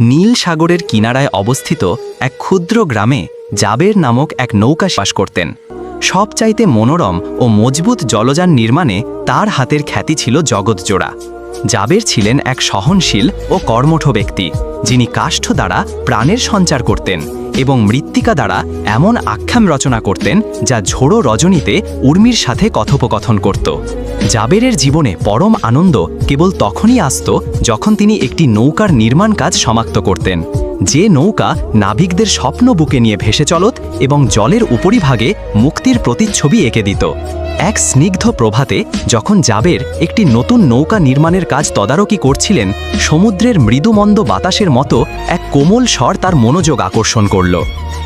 নীল সাগরের কিনারায় অবস্থিত এক ক্ষুদ্র গ্রামে জাবের নামক এক নৌকা বাস করতেন। সবচাইতে মনোরম ও মজবুত জলযান নির্মাণে তার হাতের খ্যাতি ছিল জগৎজোড়া। জাবের ছিলেন এক সহনশীল ও কর্মঠ ব্যক্তি, যিনি কাষ্ঠ দ্বারা প্রাণের সঞ্চার করতেন। এবং মৃত্তিকা দ্বারা এমন আখ্যাম রচনা করতেন যা ঝোড়ো রজনীতে উর্মির সাথে কথোপকথন করত। জাবেরের জীবনে পরম আনন্দ কেবল তখনই আসত যখন তিনি একটি নৌকার নির্মাণ কাজ সমাপ্ত করতেন। যে নৌকা নাবিকদের স্বপ্ন বুকে নিয়ে ভেসে চলত এবং জলের উপরিভাগে মুক্তির প্রতিচ্ছবি এঁকে দিত। এক স্নিগ্ধ প্রভাতে যখন জাবের একটি নতুন নৌকা নির্মাণের কাজ তদারকি করছিলেন, সমুদ্রের মৃদুমন্দ বাতাসের মতো এক কোমল স্বর তার মনোযোগ আকর্ষণ করল।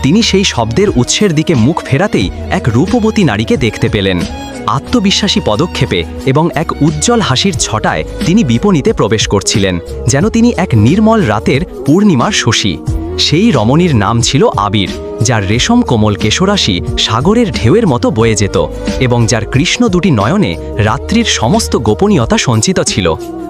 তিনি সেই শব্দের উৎসের দিকে মুখ ফেরাতেই এক রূপবতী নারীকে দেখতে পেলেন। আত্মবিশ্বাসী পদক্ষেপে এবং এক উজ্জ্বল হাসির ছটায় তিনি বিপণীতে প্রবেশ করছিলেন, যেন তিনি এক নির্মল রাতের পূর্ণিমার শশী। সেই রমণীর নাম ছিল আবির, যার রেশম কোমল কেশরাশি সাগরের ঢেউয়ের মতো বয়ে যেত এবং যার কৃষ্ণ দুটি নয়নে রাত্রির সমস্ত গোপনীয়তা সঞ্চিত ছিল।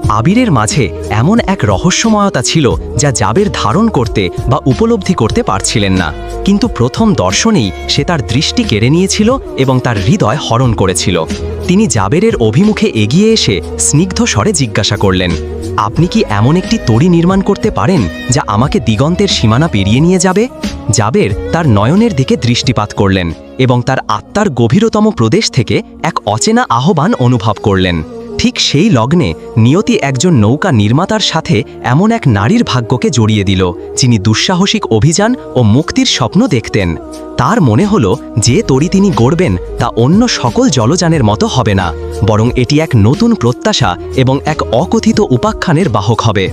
আবিরের মাঝে এমন এক রহস্যময়তা ছিল যা জাবের ধারণ করতে বা উপলব্ধি করতে পারছিলেন না। কিন্তু প্রথম দর্শনেই সে তার দৃষ্টি কেড়ে নিয়েছিল এবং তার হৃদয় হরণ করেছিল। তিনি জাবেরের অভিমুখে এগিয়ে এসে স্নিগ্ধ স্বরে জিজ্ঞাসা করলেন, আপনি কি এমন একটি তড়ি নির্মাণ করতে পারেন যা আমাকে দিগন্তের সীমানা পেরিয়ে নিয়ে যাবে? জাবের তার নয়নের দিকে দৃষ্টিপাত করলেন এবং তার আত্মার গভীরতম প্রদেশ থেকে এক অচেনা আহ্বান অনুভব করলেন। ঠিক সেই লগ্নে নিয়তি একজন নৌকা নির্মাতার সাথে এমন এক নারীর ভাগ্যকে জড়িয়ে দিল, যিনি দুঃসাহসিক অভিযান ও মুক্তির স্বপ্ন দেখতেন। তার মনে হলো, যে তরি তিনি গড়বেন, তা অন্য সকল জলযানের মতো হবে না, বরং এটি এক নতুন প্রত্যাশা এবং এক অকথিত উপাখ্যানের বাহক হবে।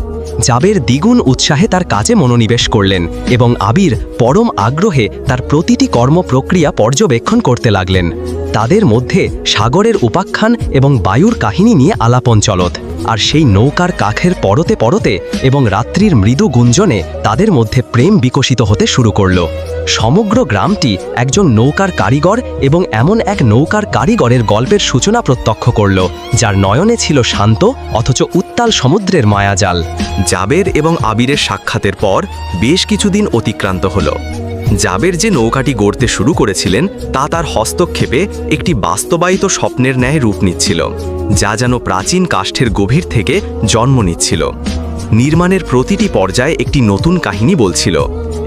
জাবের দ্বিগুণ উৎসাহে তার কাজে মনোনিবেশ করলেন এবং আবির পরম আগ্রহে তার প্রতিটি কর্ম প্রক্রিয়া পর্যবেক্ষণ করতে লাগলেন। তাদের মধ্যে সাগরের উপাখ্যান এবং বায়ুর কাহিনী নিয়ে আলাপন চলত, আর সেই নৌকার কাখের পরতে পরতে এবং রাত্রির মৃদু গুঞ্জনে তাদের মধ্যে প্রেম বিকশিত হতে শুরু করল। সমগ্র গ্রামটি একজন নৌকার কারিগর এবং এমন এক নৌকার কারিগরের গল্পের সূচনা প্রত্যক্ষ করল, যার নয়নে ছিল শান্ত অথচ উত্তাল সমুদ্রের মায়াজাল। জাবের এবং আবিরের সাক্ষাতের পর বেশ কিছুদিন অতিক্রান্ত হল। জাবের যে নৌকাটি গড়তে শুরু করেছিলেন, তা তার হস্তক্ষেপে একটি বাস্তবায়িত স্বপ্নের ন্যায় রূপ নিচ্ছিল, যা যেন প্রাচীন কাষ্ঠের গভীর থেকে জন্ম নিচ্ছিল। নির্মাণের প্রতিটি পর্যায়ে একটি নতুন কাহিনী বলছিল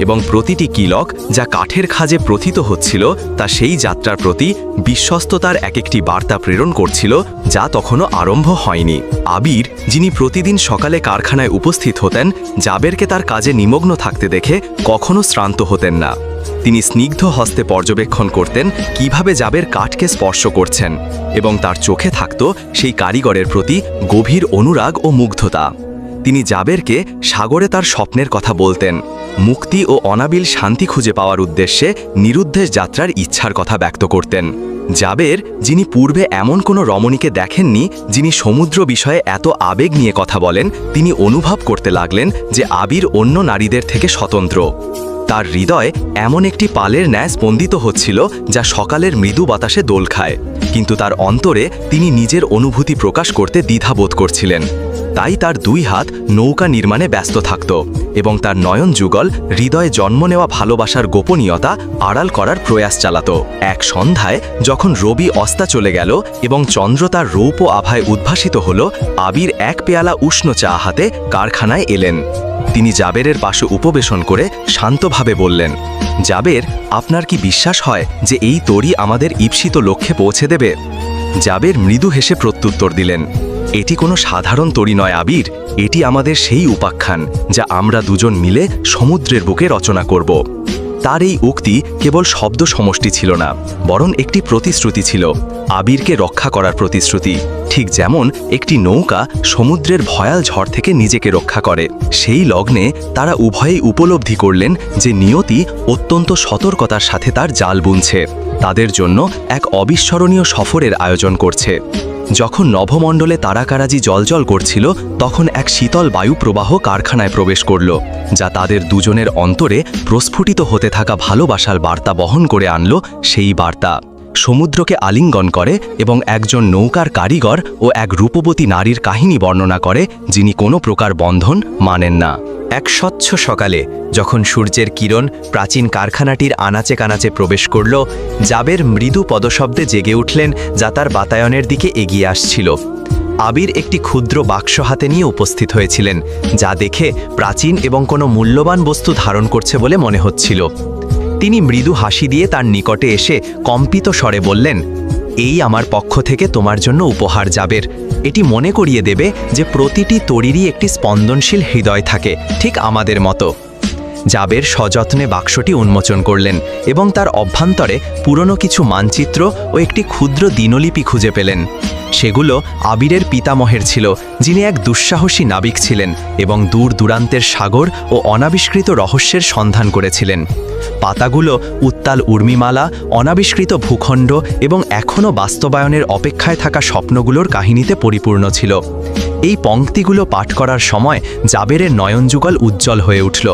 এবং প্রতিটি কিলক যা কাঠের খাজে প্রথিত হচ্ছিল তা সেই যাত্রার প্রতি বিশ্বস্ততার এক একটি বার্তা প্রেরণ করছিল যা তখনও আরম্ভ হয়নি। আবির, যিনি প্রতিদিন সকালে কারখানায় উপস্থিত হতেন, জাবেরকে তার কাজে নিমগ্ন থাকতে দেখে কখনো শ্রান্ত হতেন না। তিনি স্নিগ্ধ হস্তে পর্যবেক্ষণ করতেন কীভাবে জাবের কাঠকে স্পর্শ করছেন এবং তার চোখে থাকত সেই কারিগরের প্রতি গভীর অনুরাগ ও মুগ্ধতা। তিনি জাবেরকে সাগরে তার স্বপ্নের কথা বলতেন। মুক্তি ও অনাবিল শান্তি খুঁজে পাওয়ার উদ্দেশ্যে নিরুদ্দেশ যাত্রার ইচ্ছার কথা ব্যক্ত করতেন। জাবের, যিনি পূর্বে এমন কোনো রমণীকে দেখেননি, যিনি সমুদ্র বিষয়ে এত আবেগ নিয়ে কথা বলেন, তিনি অনুভব করতে লাগলেন যে আবির অন্য নারীদের থেকে স্বতন্ত্র। তার হৃদয় এমন একটি পালের ন্যায় স্পন্দিত হচ্ছিল, যা সকালের মৃদু বাতাসে দোল খায়। কিন্তু তার অন্তরে তিনি নিজের অনুভূতি প্রকাশ করতে দ্বিধাবোধ করছিলেন। তাই তার দুই হাত নৌকা নির্মাণে ব্যস্ত থাকত এবং তার নয়ন যুগল হৃদয়ে জন্ম নেওয়া ভালোবাসার গোপনীয়তা আড়াল করার প্রয়াস চালাত। এক সন্ধ্যায় যখন রবি অস্তা চলে গেল এবং চন্দ্র তার রৌপ আভায় উদ্ভাসিত হল, আবির এক পেয়ালা উষ্ণ চা হাতে কারখানায় এলেন। তিনি জাবেরের পাশে উপবেশন করে শান্তভাবে বললেন, জাবের, আপনার কি বিশ্বাস হয় যে এই তরি আমাদের ঈপ্সিত লক্ষ্যে পৌঁছে দেবে? জাবের মৃদু হেসে প্রত্যুত্তর দিলেন এটি কোনো সাধারণ তরি নয়, আবির। এটি আমাদের সেই উপাখ্যান যা আমরা দুজন মিলে সমুদ্রের বুকে রচনা করব। তার এই উক্তি কেবল শব্দ সমষ্টি ছিল না, বরং একটি প্রতিশ্রুতি ছিল, আবিরকে রক্ষা করার প্রতিশ্রুতি। ঠিক যেমন একটি নৌকা সমুদ্রের ভয়াল ঝড় থেকে নিজেকে রক্ষা করে, সেই লগ্নে তারা উভয়েই উপলব্ধি করলেন যে নিয়তি অত্যন্ত সতর্কতার সাথে তার জাল বুনছে, তাদের জন্য এক অবিস্মরণীয় সফরের আয়োজন করছে। যখন নভমণ্ডলে তারাকারাজি জলজল করছিল, তখন এক শীতল বায়ু প্রবাহ কারখানায় প্রবেশ করল, যা তাদের দুজনের অন্তরে প্রস্ফুটিত হতে থাকা ভালোবাসার বার্তা বহন করে আনল সেই বার্তা। সমুদ্রকে আলিঙ্গন করে এবং একজন নৌকার কারিগর ও এক রূপবতী নারীর কাহিনী বর্ণনা করে, যিনি কোনো প্রকার বন্ধন মানেন না। এক স্বচ্ছ সকালে, যখন সূর্যের কিরণ প্রাচীন কারখানাটির আনাচে কানাচে প্রবেশ করল, জাবের মৃদু পদশব্দে জেগে উঠলেন যা তার বাতায়নের দিকে এগিয়ে আসছিল। আবির একটি ক্ষুদ্র বাক্স হাতে নিয়ে উপস্থিত হয়েছিলেন, যা দেখে প্রাচীন এবং কোনো মূল্যবান বস্তু ধারণ করছে বলে মনে হচ্ছিল। তিনি মৃদু হাসি দিয়ে তার নিকটে এসে কম্পিত স্বরে বললেন, এই আমার পক্ষ থেকে তোমার জন্য উপহার যাবের এটি মনে করিয়ে দেবে যে প্রতিটি তরিরই একটি স্পন্দনশীল হৃদয় থাকে, ঠিক আমাদের মতো। জাবের সযত্নে বাক্সটি উন্মোচন করলেন এবং তার অভ্যন্তরে পুরনো কিছু মানচিত্র ও একটি ক্ষুদ্র দিনলিপি খুঁজে পেলেন। সেগুলো আবিরের পিতামহের ছিল, যিনি এক দুঃসাহসী নাবিক ছিলেন এবং দূর দূরান্তের সাগর ও অনাবিষ্কৃত রহস্যের সন্ধান করেছিলেন। পাতাগুলো উত্তাল উর্মিমালা, অনাবিষ্কৃত ভূখণ্ড এবং এখনও বাস্তবায়নের অপেক্ষায় থাকা স্বপ্নগুলোর কাহিনীতে পরিপূর্ণ ছিল। এই পংক্তিগুলো পাঠ করার সময় জাবেরের নয়নযুগল উজ্জ্বল হয়ে উঠল।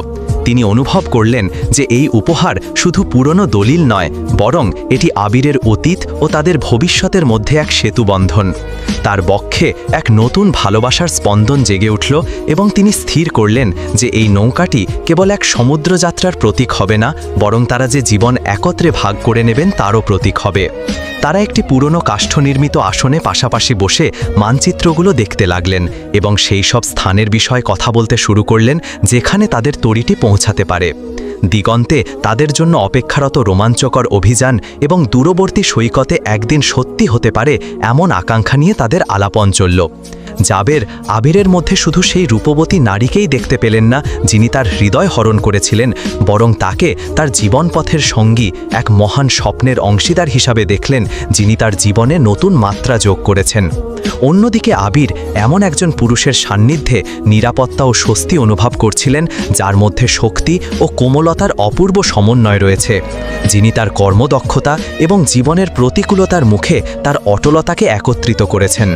তিনি অনুভব করলেন যে এই উপহার শুধু পুরনো দলিল নয়, বরং এটি আবিরের অতীত ও তাদের ভবিষ্যতের মধ্যে এক সেতুবন্ধন। তার বক্ষে এক নতুন ভালোবাসার স্পন্দন জেগে উঠল এবং তিনি স্থির করলেন যে এই নৌকাটি কেবল এক সমুদ্রযাত্রার প্রতীক হবে না বরং তারা যে জীবন একত্রে ভাগ করে নেবেন তারও প্রতীক হবে। তারা একটি পুরনো কাষ্ঠনির্মিত আসনে পাশাপাশি বসে মানচিত্রগুলো দেখতে লাগলেন এবং সেই সব স্থানের বিষয়ে কথা বলতে শুরু করলেন যেখানে তাদের তরিটি পৌঁছাতে পারে। দিগন্তে তাদের জন্য অপেক্ষারত রোমাঞ্চকর অভিযান এবং দূরবর্তী সৈকতে একদিন সত্যি হতে পারে এমন আকাঙ্ক্ষা নিয়ে তাদের আলাপন চলল জাবের আবিরের মধ্যে শুধু সেই রূপবতী নারীকেই দেখতে পেলেন না, যিনি তার হৃদয় হরণ করেছিলেন, বরং তাকে তার জীবনপথের সঙ্গী, এক মহান স্বপ্নের অংশীদার হিসাবে দেখলেন, যিনি তার জীবনে নতুন মাত্রা যোগ করেছেন। অন্যদিকে আবির এমন একজন পুরুষের সান্নিধ্যে নিরাপত্তা ও স্বস্তি অনুভব করছিলেন, যার মধ্যে শক্তি ও কোমলতার অপূর্ব সমন্বয় রয়েছে, যিনি তার কর্মদক্ষতা এবং জীবনের প্রতিকূলতার মুখে তার অটলতাকে একত্রিত করেছেন।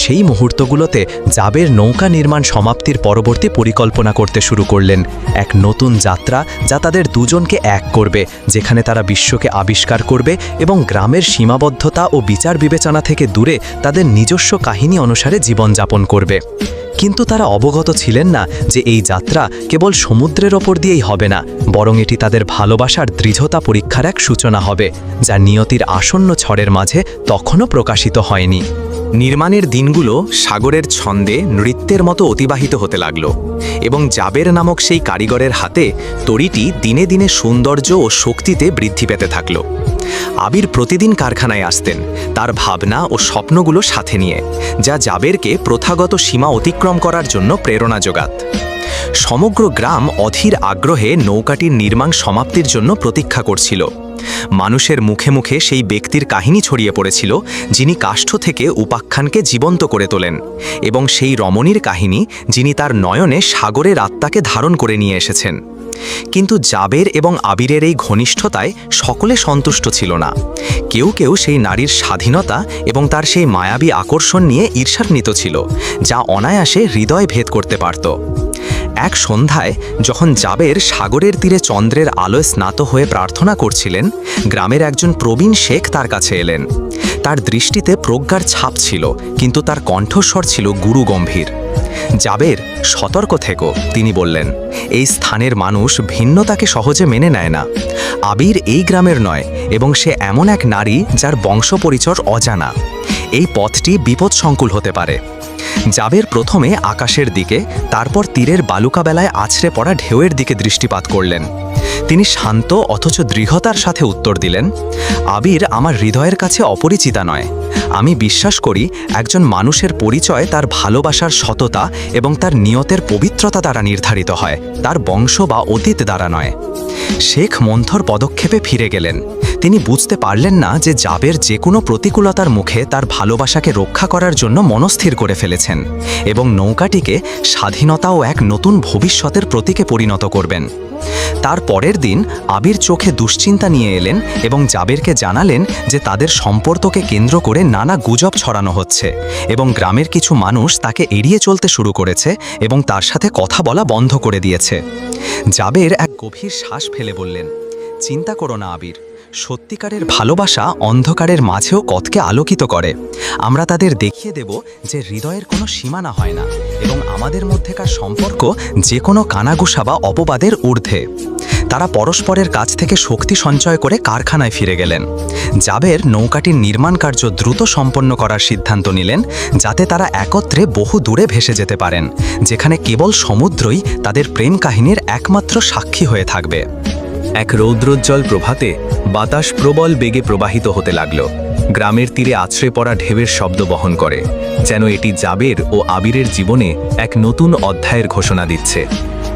সেই মুহূর্তগুলোতে জাবের নৌকা নির্মাণ সমাপ্তির পরবর্তী পরিকল্পনা করতে শুরু করলেন। এক নতুন যাত্রা যা তাদের দুজনকে এক করবে, যেখানে তারা বিশ্বকে আবিষ্কার করবে এবং গ্রামের সীমাবদ্ধতা ও বিচার বিবেচনা থেকে দূরে তাদের নিজস্ব কাহিনী অনুসারে জীবনযাপন করবে। কিন্তু তারা অবগত ছিলেন না যে এই যাত্রা কেবল সমুদ্রের ওপর দিয়েই হবে না, বরং এটি তাদের ভালোবাসার দৃঢ়তা পরীক্ষার এক সূচনা হবে, যা নিয়তির আসন্ন ঝড়ের মাঝে তখনও প্রকাশিত হয়নি। নির্মাণের দিনগুলো সাগরের ছন্দে নৃত্যের মতো অতিবাহিত হতে লাগল, এবং জাবের নামক সেই কারিগরের হাতে তরিটি দিনে দিনে সৌন্দর্য ও শক্তিতে বৃদ্ধি পেতে থাকল। আবির প্রতিদিন কারখানায় আসতেন তার ভাবনা ও স্বপ্নগুলো সাথে নিয়ে, যা জাবেরকে প্রথাগত সীমা অতিক্রম করার জন্য প্রেরণা যোগাত। সমগ্র গ্রাম অধীর আগ্রহে নৌকাটির নির্মাণ সমাপ্তির জন্য প্রতীক্ষা করছিল। মানুষের মুখে মুখে সেই ব্যক্তির কাহিনী ছড়িয়ে পড়েছিল, যিনি কাষ্ঠ থেকে উপাখ্যানকে জীবন্ত করে তোলেন, এবং সেই রমণীর কাহিনী যিনি তার নয়নে সাগরের আত্মাকে ধারণ করে নিয়ে এসেছেন। কিন্তু জাবের এবং আবিরের এই ঘনিষ্ঠতায় সকলে সন্তুষ্ট ছিল না। কেউ কেউ সেই নারীর স্বাধীনতা এবং তার সেই মায়াবী আকর্ষণ নিয়ে ঈর্ষান্বিত ছিল, যা অনায়াসে হৃদয় ভেদ করতে পারত। এক সন্ধ্যায় যখন জাবের সাগরের তীরে চন্দ্রের আলোয় স্নাত হয়ে প্রার্থনা করছিলেন, গ্রামের একজন প্রবীণ শেখ তার কাছে এলেন। তার দৃষ্টিতে প্রজ্ঞার ছাপ ছিল, কিন্তু তার কণ্ঠস্বর ছিল গুরু গম্ভীর জাবের, সতর্ক থেকো, তিনি বললেন। এই স্থানের মানুষ ভিন্নতাকে সহজে মেনে নেয় না। আবির এই গ্রামের নয়, এবং সে এমন এক নারী যার বংশ পরিচর অজানা। এই পথটি বিপদসংকুল হতে পারে। জাবের প্রথমে আকাশের দিকে, তারপর তীরের বালুকাবেলায় আছড়ে পড়া ঢেউয়ের দিকে দৃষ্টিপাত করলেন। তিনি শান্ত অথচ দৃঢ়তার সাথে উত্তর দিলেন, আবির আমার হৃদয়ের কাছে অপরিচিতা নয়। আমি বিশ্বাস করি একজন মানুষের পরিচয় তার ভালোবাসার সততা এবং তার নিয়তের পবিত্রতা দ্বারা নির্ধারিত হয়, তার বংশ বা অতীত দ্বারা নয়। শেখ মন্থর পদক্ষেপে ফিরে গেলেন। তিনি বুঝতে পারলেন না যে জাবের যে কোনো প্রতিকূলতার মুখে তার ভালোবাসাকে রক্ষা করার জন্য মনস্থির করে ফেলেছেন এবং নৌকাটিকে স্বাধীনতা ও এক নতুন ভবিষ্যতের প্রতীকে পরিণত করবেন। তার পরের দিন আবির চোখে দুশ্চিন্তা নিয়ে এলেন এবং জাবেরকে জানালেন যে তাদের সম্পর্ককে কেন্দ্র করে নানা গুজব ছড়ানো হচ্ছে এবং গ্রামের কিছু মানুষ তাকে এড়িয়ে চলতে শুরু করেছে এবং তার সাথে কথা বলা বন্ধ করে দিয়েছে। জাবের এক গভীর শ্বাস ফেলে বললেন, চিন্তা করো না আবির সত্যিকারের ভালোবাসা অন্ধকারের মাঝেও কতকে আলোকিত করে। আমরা তাদের দেখিয়ে দেব যে হৃদয়ের কোনো সীমানা হয় না এবং আমাদের মধ্যেকার সম্পর্ক যে কোনো কানাগুসা বা অপবাদের ঊর্ধ্বে। তারা পরস্পরের কাছ থেকে শক্তি সঞ্চয় করে কারখানায় ফিরে গেলেন। জাবের নৌকাটির নির্মাণ কার্য দ্রুত সম্পন্ন করার সিদ্ধান্ত নিলেন, যাতে তারা একত্রে বহু দূরে ভেসে যেতে পারেন, যেখানে কেবল সমুদ্রই তাদের প্রেম কাহিনীর একমাত্র সাক্ষী হয়ে থাকবে। এক রৌদ্রোজ্জ্বল প্রভাতে বাতাস প্রবল বেগে প্রবাহিত হতে লাগল। গ্রামের তীরে আছড়ে পড়া ঢেউয়ের শব্দ বহন করে, যেন এটি জাবের ও আবিরের জীবনে এক নতুন অধ্যায়ের ঘোষণা দিচ্ছে।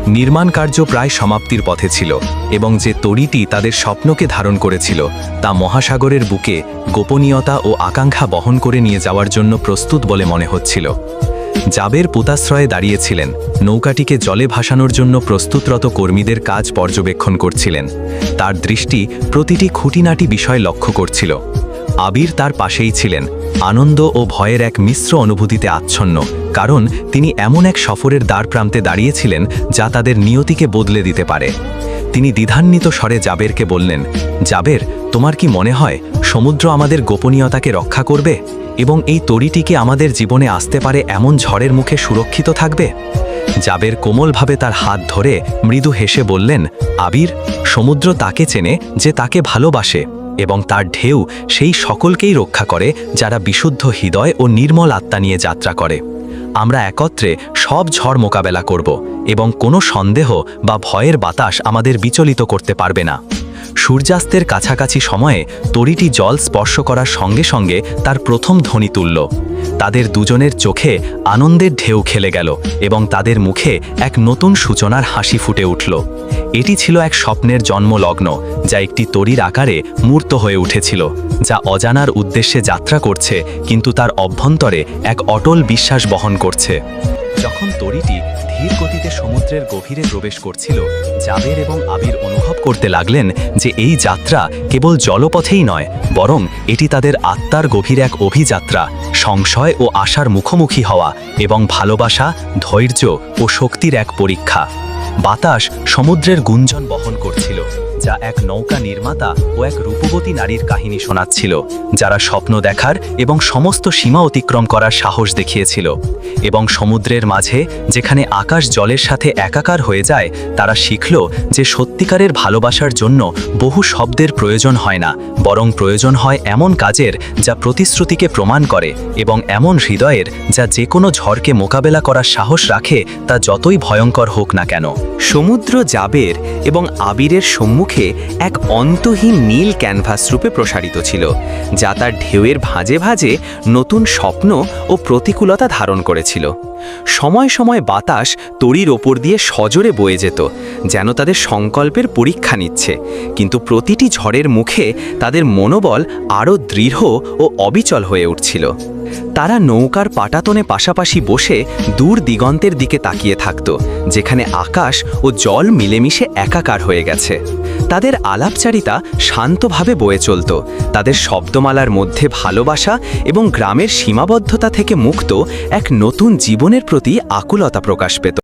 নির্মাণ কার্য প্রায় সমাপ্তির পথে ছিল এবং যে তরিটি তাদের স্বপ্নকে ধারণ করেছিল, তা মহাসাগরের বুকে গোপনীয়তা ও আকাঙ্ক্ষা বহন করে নিয়ে যাওয়ার জন্য প্রস্তুত বলে মনে হচ্ছিল। জাবের পোতাশ্রয়ে দাঁড়িয়েছিলেন। নৌকাটিকে জলে ভাসানোর জন্য প্রস্তুতরত কর্মীদের কাজ পর্যবেক্ষণ করছিলেন। তার দৃষ্টি প্রতিটি খুঁটিনাটি বিষয় লক্ষ্য করছিল। আবির তার পাশেই ছিলেন। আনন্দ ও ভয়ের এক মিশ্র অনুভূতিতে আচ্ছন্ন, কারণ তিনি এমন এক সফরের দ্বার প্রান্তে দাঁড়িয়েছিলেন যা তাদের নিয়তিকে বদলে দিতে পারে। তিনি দ্বিধান্বিত স্বরে জাবেরকে বললেন, জাবের, তোমার কি মনে হয় সমুদ্র আমাদের গোপনীয়তাকে রক্ষা করবে এবং এই তরিটিকে আমাদের জীবনে আসতে পারে এমন ঝড়ের মুখে সুরক্ষিত থাকবে? জাবের কোমলভাবে তার হাত ধরে মৃদু হেসে বললেন, আবির, সমুদ্র তাকে চেনে যে তাকে ভালোবাসে এবং তার ঢেউ সেই সকলকেই রক্ষা করে যারা বিশুদ্ধ হৃদয় ও নির্মল আত্মা নিয়ে যাত্রা করে। আমরা একত্রে সব ঝড় মোকাবেলা করব এবং কোনো সন্দেহ বা ভয়ের বাতাস আমাদের বিচলিত করতে পারবে না। সূর্যাস্তের কাছাকাছি সময়ে তরিটি জল স্পর্শ করার সঙ্গে সঙ্গে তার প্রথম ধ্বনি তুলল। তাদের দুজনের চোখে আনন্দের ঢেউ খেলে গেল এবং তাদের মুখে এক নতুন সূচনার হাসি ফুটে উঠল। এটি ছিল এক স্বপ্নের জন্মলগ্ন, যা একটি তরির আকারে মূর্ত হয়ে উঠেছিল, যা অজানার উদ্দেশ্যে যাত্রা করছে, কিন্তু তার অভ্যন্তরে এক অটল বিশ্বাস বহন করছে। যখন তরিটি ধীর গতিতে সমুদ্রের গভীরে প্রবেশ করছিল, জাবের এবং আবির অনুভব করতে লাগলেন যে এই যাত্রা কেবল জলপথেই নয়, বরং এটি তাদের আত্মার গভীর এক অভিযাত্রা, সংশয় ও আশার মুখোমুখি হওয়া এবং ভালোবাসা, ধৈর্য ও শক্তির এক পরীক্ষা। বাতাস সমুদ্রের গুঞ্জন বহন করছিল। যা এক নৌকা নির্মাতা ও এক রূপবতী নারীর কাহিনী শোনাচ্ছিল, যারা স্বপ্ন দেখার এবং সমস্ত সীমা অতিক্রম করার সাহস দেখিয়েছিল এবং সমুদ্রের মাঝে যেখানে আকাশ জলের সাথে একাকার হয়ে যায়, তারা শিখল যে সত্যিকারের ভালোবাসার জন্য বহু শব্দের প্রয়োজন হয় না, বরং প্রয়োজন হয় এমন কাজের যা প্রতিশ্রুতিকে প্রমাণ করে এবং এমন হৃদয়ের যা যে কোনো ঝড়কে মোকাবেলা করার সাহস রাখে তা যতই ভয়ঙ্কর হোক না কেন। সমুদ্র জাবের এবং আবিরের সম্মুখে এক অন্তহীন নীল ক্যানভাস রূপে প্রসারিত ছিল, যা তার ঢেউয়ের ভাঁজে ভাঁজে নতুন স্বপ্ন ও প্রতিকূলতা ধারণ করেছিল। সময় সময় বাতাস তরির ওপর দিয়ে সজোরে বয়ে যেত, যেন তাদের সংকল্পের পরীক্ষা নিচ্ছে, কিন্তু প্রতিটি ঝড়ের মুখে তাদের মনোবল আরও দৃঢ় ও অবিচল হয়ে উঠছিল। তারা নৌকার পাটাতনে পাশাপাশি বসে দূর দিগন্তের দিকে তাকিয়ে থাকত, যেখানে আকাশ ও জল মিলেমিশে একাকার হয়ে গেছে। তাদের আলাপচারিতা শান্তভাবে বয়ে চলত, তাদের শব্দমালার মধ্যে ভালোবাসা এবং গ্রামের সীমাবদ্ধতা থেকে মুক্ত এক নতুন জীবনের প্রতি আকুলতা প্রকাশ পেত।